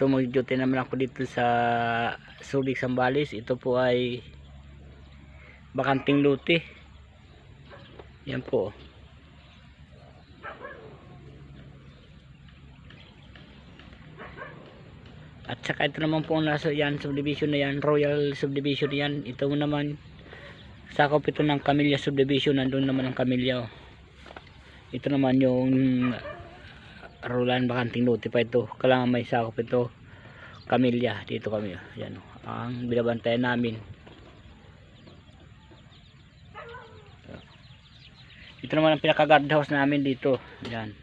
ito mag-duty naman ako dito sa Subic Sambales. Ito po ay bakanting luti yan po. At saka ito naman po ang nasa yan subdivision na yan royal subdivision yan. Ito naman sakop ito ng Camilla subdivision. Nandun naman ang Camilla oh. ito naman yung Roland bakanting pa ito kailangan may sakop ito. Camilla dito kami. Yan oh. ang binabantayan namin. Ito naman ang pinaka guard house namin dito. Yan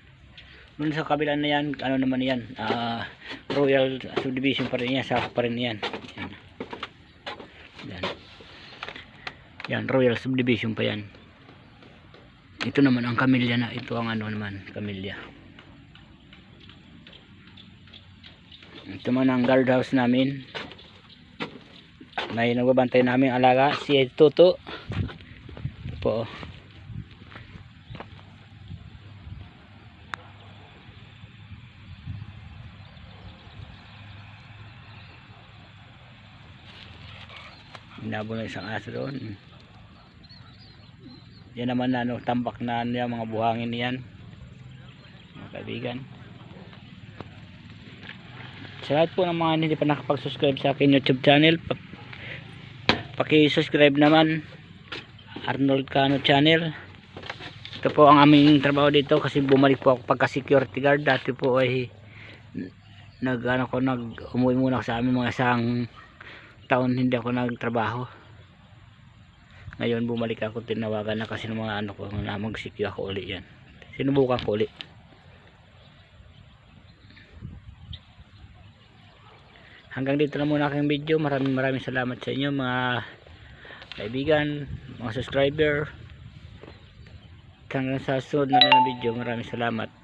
dun sa kabila na yan ano naman yan ah, royal subdivision pa rin yan sakop pa rin yan. Yan yan yan royal subdivision pa yan. Ito naman ang Camilla na ito ang ano naman Camilla ito man ang guard house namin may nagbabantay namin alaga si Toto po oh. Inabo na isang aso doon. Yan naman na ano, tambak na ano mga buhangin yan. Mga kaibigan. Sa lahat po ng mga hindi pa nakapag-subscribe sa akin YouTube channel, pa paki-subscribe naman. Arnold Cano channel. Ito po ang aming trabaho dito kasi bumalik po ako pagka security guard. Dati po ay nag ano ko nag umuwi muna sa amin mga isang taon. Hindi ako nagtrabaho. Ngayon bumalik ako tinawagan na kasi ng mga ano ko na mag-secure ako uli yan. Sinubukan ko uli hanggang dito na muna aking video. Maraming maraming salamat sa inyo mga kaibigan mga subscriber. Hanggang sa sunod na mga video. Maraming salamat